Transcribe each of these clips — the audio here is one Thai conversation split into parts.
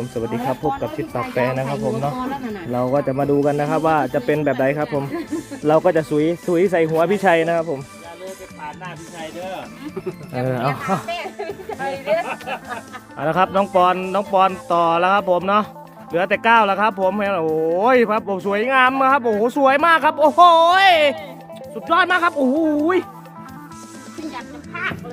ผมสวัสดีครับพบกับชิดปากแปรนะครับ ผมเนาะเราก็จะมาดูกันนะครับ ว่าจะเป็นแบบไหนครับ ผม เราก็จะสุยสุยใส่หัวพี่ชัยนะครับ ผมอย่าเลยไปปาดหน้าพี่ชัยเด้อเออเอาเอาเอาละครับน้องปอนน้องปอนต่อแล้วครับ ผมเนาะเหลือแต่ก้าวแล้วครับ ผมโอ้ยครับผมสวยงามครับโอ้โหสวยมากครับ โอ้โหสุดยอดมากครับโอ้โห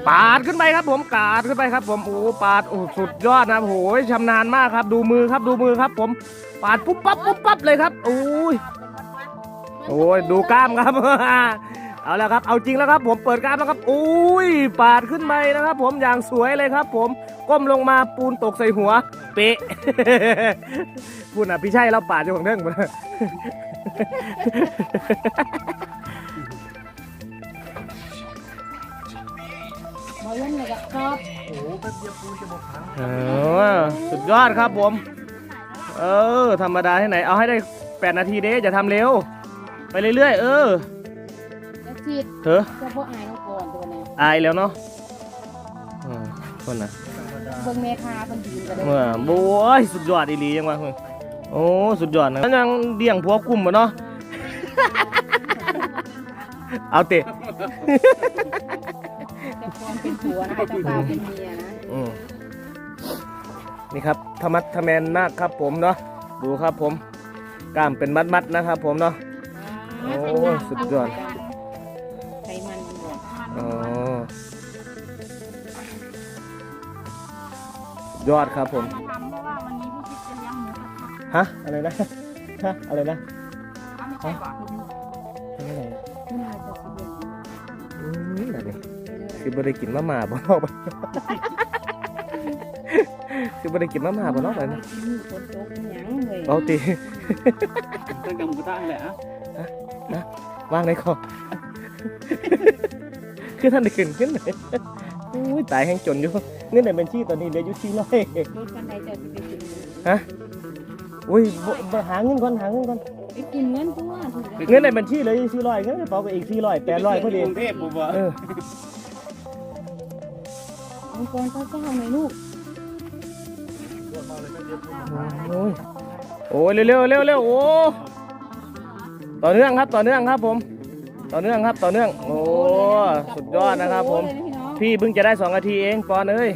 ปาดขึ้นไปครับผมกาดขึ้นไปครับ ผมโอ้ปาดโอ้สุดยอดนะโอ้ยชำนาญมากครับ ดูมือครับดูมือครับ ผมปาดปุ๊บปั๊บปุ๊บปั๊บเลยครับโอ้ยโอ้ยดูกล้ามครับ เอาแล้วครับ เอาจริงแล้วครับ ผมเปิดกล้ามแล้วครับโอ้ยปาดขึ้นไปนะครับ ผมอย่างสวยเลยครับ ผมก้มลงมาปูนตกใส่หัว เป๊ะพูดนะพี่ชัยเราปาดอยู่ของเรื่องมา มาเล่นเลยกับครับโอ้โหแป๊บเดียวปูนจะหมดถังเออสุดยอดครับผม เออ ธรรมดาที่ไหน เอาให้ได้ 8 นาทีเด้จะทำเร็ว ไปเรื่อยๆ เออจะฉีดเถอะเฉพาะอายน้องก่อนตัวนี้อายแล้วเนาะเออคนนะเบิ่งเมคาเพิ่นยืนกันเลยเมื่อโว้ยสุดยอดอีหลียังวะเฮ้ยโอ้สุดยอดนะแล้วยังเดี่ยงผัวกลุ่มบ่เนาะ เอาเตะเจะความเป็นผัวนะเจะความเป็นเมียนะอืมนี่ครับธรรมัดทแมนมากครับผมเนาะดูครับผมกล้ามเป็นมัดๆนะครับผมเนาะ โอ้สุดยอด ไขมันบวกอ๋อสุดยอดครับผม มาทำเพราะว่าวันนี้พี่คิดจะเลี้ยงหมูกระทะฮะ อะไรนะ ฮะ อะไรนะอ้าวไม่ใช่บอกอะไรนะไม่น่าจะสิเลี้ยงหมูอืมอะไร คือบริกินมาหมาบ่เนอกคือบริกินมาหมาบ่เนอกไปนะกินหมูคนโตเป็นหยังเลยเอาตีตั้งกำมือตั้งแหละอะวางในคอคือท่านได้ขึ้นขึ้นเลยอุ้ยตายแห้งจนอยู่เงินในบัญชีตอนนี้เหลืออยู่สี่ร้อยรถคันใดจะไปกินหมูฮะอุ้ยบ่บ่หาเงินก่อนหาเงินก่อนไปกินเงินตัวถูกเงินในบัญชีเหลยสี่ร้อยเงินในกระเป๋าก็อีกสี่ร้อยแปดร้อยพอดีกรุงเทพผมว่าเออ มังกรเจ้าเจ้าหน่อยลูกโอ้ยโอ้ยเร็วเร็วเร็วเร็วโอ้ต่อเนื่องครับต่อเนื่องครับผม ต่อเนื่องครับต่อเนื่องโอ้สุดยอดนะครับผม พี่เพิ่งจะได้สองนาทีเองปอนเอ้ย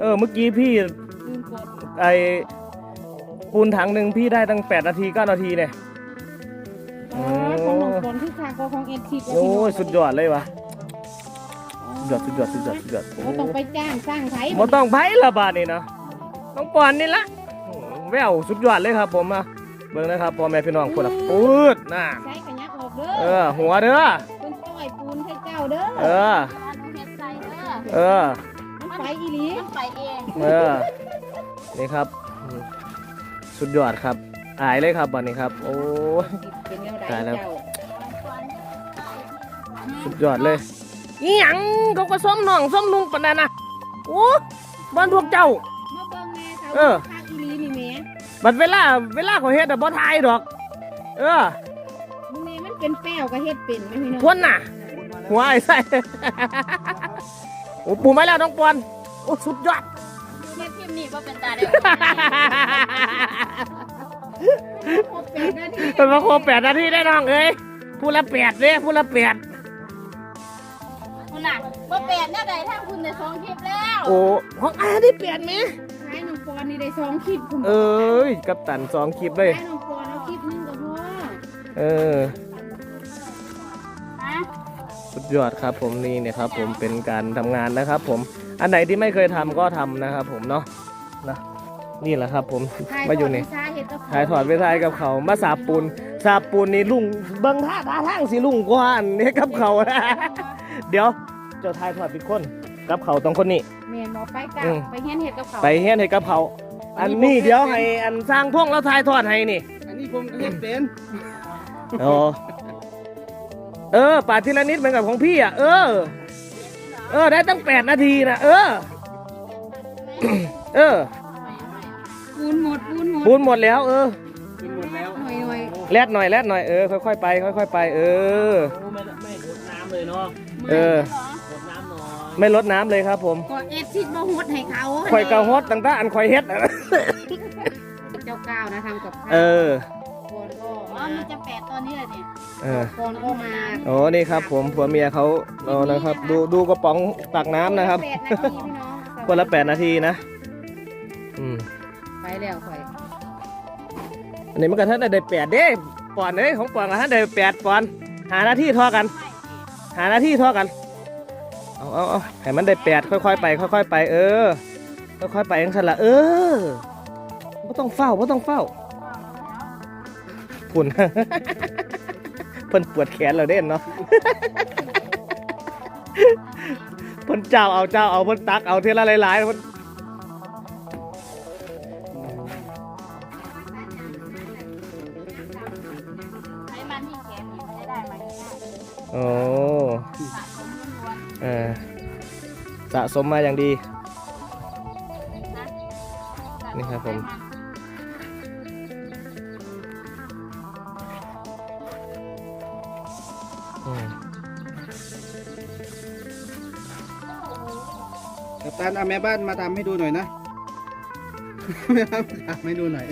เออเมื่อกี้พี่ลืมกดไอปูนถังหนึ่งพี่ได้ตั้งแปดนาทีเก้านาทีเนี่ยอ๋อของน้องฝนที่คางก็ของเอ็ดทิพย์โอ้ยสุดยอดเลยวะสุด ยอดสุดยอดสุดยอดสุดยอดโอ้เราต้องไปจ้างสร้างไทยบ่ต้องไผ่ละบาทนี่นะต้องปอนนี่ละโอ้แววสุดยอดเลยครับผมอะเบิ่งนะครับพ่อแม่พี่น้องคนละปืดน่ะใช้กระยักออกเด้เอออหัวเด้อเป็นต้อยปูนให้เจ้าเด้อเออน้ำเฮ็ดใส่เด้อเออมันไปอีหลีมันไปเองเออนี่ครับอืมสุดยอดครับอายเลยครับบันนี้ครับ โอ้ยเป็นแนวใดตายแล้วเจ้าสุดยอดเลย อีหยังเขาก็ส้มน้องส้มลุงปานนั้นนะโอ้บ้านพวกเจ้า มาเบิ่งแม่เขาเออ ทางอีหลีนี่แม่บัดเวลาเวลาเขาเฮ็ดอะบ่ทายดอก เออมึงแม่มันเป็นแป้วก็เฮ็ดเป็นไหมพี่น้องพ่นน่ะ หัวไอ้ไส้ โอ้ปูมาแล้วน้องปอนโอ้สุดยอดเฮ็ดเทียมนี่บ่เป็นตาเด้อครบแปดนาทีเป็นมาโครบแปดนาทีได้น้องเอ้ยผู้ละแปดเด้ผู้ละแปด คุณน่ะบ่แปดแน่ใดทางคุณได้สองคลิปแล้วโอ้ของอาได้แปดไหมท้ายน้องปอนนี่ได้สองคลิปคุณเอ้ยกับตันสองคลิปเลยท้ายน้องปอนเอาคลิปหนึงก็พอเออฮะสุดยอดครับผมนี่เนี่ยครับ ผมเป็นการทำงานนะครับ ผมอันไหนที่ไม่เคยทำก็ทำนะครับ ผมเนาะนะนี่แหละครับ ผมมาอยู่นี่ถ่ายทอดวิชาเฮ็ดกับถ่ายถอดไปถ่ายกับเขามาสาบปูนสาบปูนนี่ลุงเบิ้งท่าท่าทางสิลุงกว่าอันนี้กับเขาเดี๋ยว เจ้าถ่ายถอดเป็นคนกับเขาตรงคนนี้แม่นบ่ไปกะอืม ไปเฮ็ดเฮ็ดกับเขาไปเฮ็ดให้กับเขาอันนี้เดี๋ยวให้อันสร้างพงแล้วถ่ายทอดให้นี่อันนี้ผมก็เห็นเป็นโอ้เออปาดทีละนิดเหมือนกับของพี่อะเออ เออได้ตั้งแปดนาทีนะเออ เออปูนหมดปูนหมดปูนหมดแล้ว เออ เป็นหมดแล้วหน่อยหน่อยแลดหน่อยแลดหน่อยเออค่อยๆไปค่อยๆไป เออโอ้ไม่ไม่หดน้ำเลยเนาะเออหดน้ำหน่อย ไม่ลดน้ำเลยครับผมก็เอ็ดทิดบ่ฮดให้เขาข่อยเกาฮอดตั้งแต่อันข่อยเฮ็ดอะเก้านะทำกับข้าวเออปอนก็อ๋อมามันจะแปดตอนนี้แหละเนี่ยเออปอนก็มาโอ้นี่ครับ ผมผัวเมียเขาเอานะครับ ดูดูกระป๋องตักน้ำนะครับ แปดนาทีพี่น้องคนละแปดนาทีนะ อืม ไปแล้วค่อยอันนี้มันก็ท่านได้แปดเด้ปอนเอ้ยของปอนกับท่านได้แปดปอน หาหน้าที่เทอกัน หาหน้าที่เทอกัน เอาเอาเอาให้มันได้แปดค่อยๆไปค่อยๆไปเออ ค่อยๆไปเองสันละเออไม่ต้องเฝ้าไม่ต้องเฝ้าพุ่นเพิ่นปวดแขนเราเด่นเนาะเพิ่นเจ้าเอาเจ้าเอาเพิ่นตักเอาเท่าละหลายๆเพิ่น สะสมมาอย่างดีๆนะนี่ครับผมอืมกัปตันเอาแม่บ้านมาทำให้ดูหน่อยนะแม่บ้านมาทำให้ดูหน่อย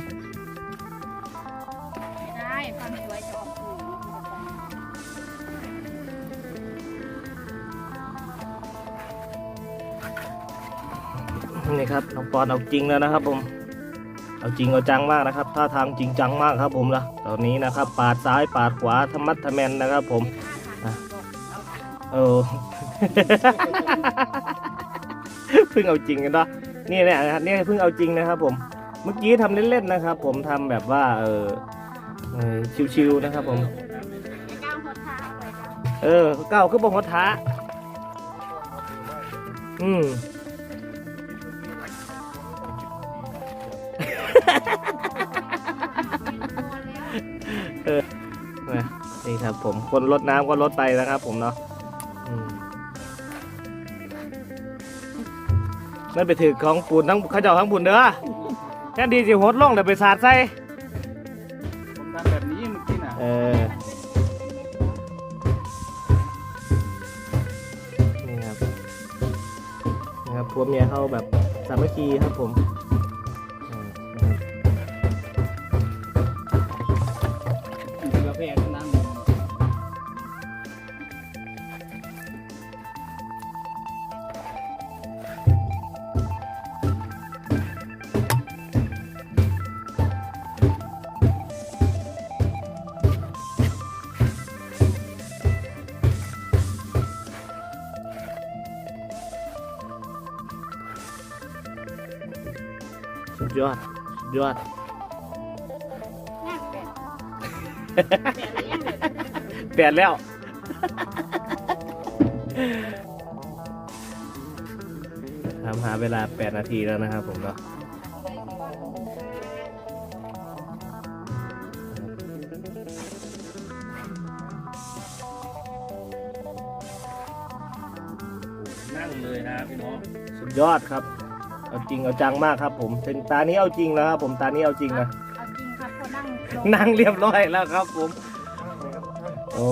นี่ครับน้องปอนเอาจริงแล้วนะครับ ผม เอาจริงเอาจังมากนะครับท่าทางจริงจังมากครับ ผมละตอนนี้นะครับ ปาดซ้ายปาดขวาทำมัดทำแมนนะครับ ผมเออเพิ่งเอาจริงกันเนาะนี่เนี่ยนะครับนี่เพิ่งเอาจริงนะครับ ผมเมื่อกี้ทำเล่นๆนะครับ ผมทำแบบว่า เออชิวๆนะครับ ผมเออเก้าวขึ้นบนหัวท้าอืม นะนี่ครับผมคนลดน้ำก็ลดไปนะครับ ผมเนาะอืมนั่นไปถือของปูนทั้งเข้าเจ้าทั้งปูนเด้อแค่ดีสิโหดลงเดี๋ยวไปสาดใส่ผมทำแบบนี้เมื่อกี้น่ะเออนี่ครับนี่ครับพวกเมียเขาแบบสามัคคีครับผม ยอดสุดยอดนั่งแปดแปดแล้วยังเลยเปลี่ยนแล้วทำหาเวลา 8 นาทีแล้วนะครับผมเนาะนั่งเลยนะพี่น้อง สุดยอดครับ เอาจริงเอาจังมากครับ ผมถึงตานี้เอาจริงแล้วครับผมตานี้เอาจริงนะเอาจริงครับพอนั่งลง นั่งเรียบร้อยแล้วครับผม โอ้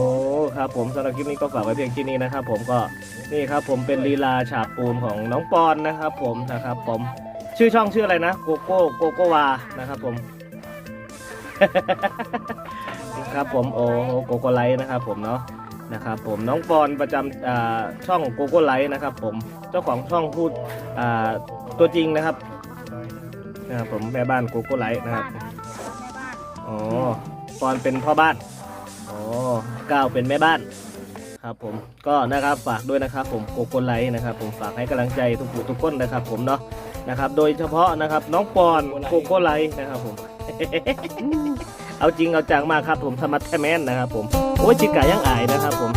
ครับผมสำหรับคลิปนี้ก็ฝากไว้เพียงที่นี้นะครับ ผมก็นี่ครับ ผมเป็นลีลาฉาบปูนของน้องปอนนะครับ ผมนะครับ ผมชื่อช่องชื่ออะไรนะโกโก้โกโกวานะครับ ผม ครับผมโอ้โกโกไลท์นะครับ ผมเนาะนะครับ ผมน้องปอนประจำอ่าช่องโกโก้ไลท์นะครับ ผมเจ้าของช่องพูดอ่า ตัวจริงนะครับนะครับผมแม่บ้านโกโก้ไลท์นะครับบ้านนะแม่บ้านอ๋อปอนเป็นพ่อบ้านอ๋อก้าวเป็นแม่บ้านครับผมก็นะครับฝากด้วยนะครับ ผมโกโก้ไลท์นะครับ ผมฝากให้กำลังใจทุกผู้ทุกคนนะครับ ผมเนาะนะครับ โดยเฉพาะนะครับน้องปอนโกโก้ไลท์นะครับผมเอาจริงเอาจังมากครับ ผมธรรมะแท้แมนนะครับ ผมโอ้ยจิกกะยังอายนะครับ ผม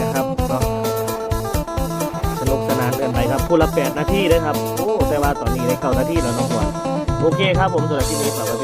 นะครับเนาะสนุกสนานกันไปครับพูดละแปดนาทีเลยครับโอ้แต่ ว่าตอนนี้ได้เก้านาทีแล้วน้องปอนโอเคครับผมสำหรับที่นี้ฝากไว้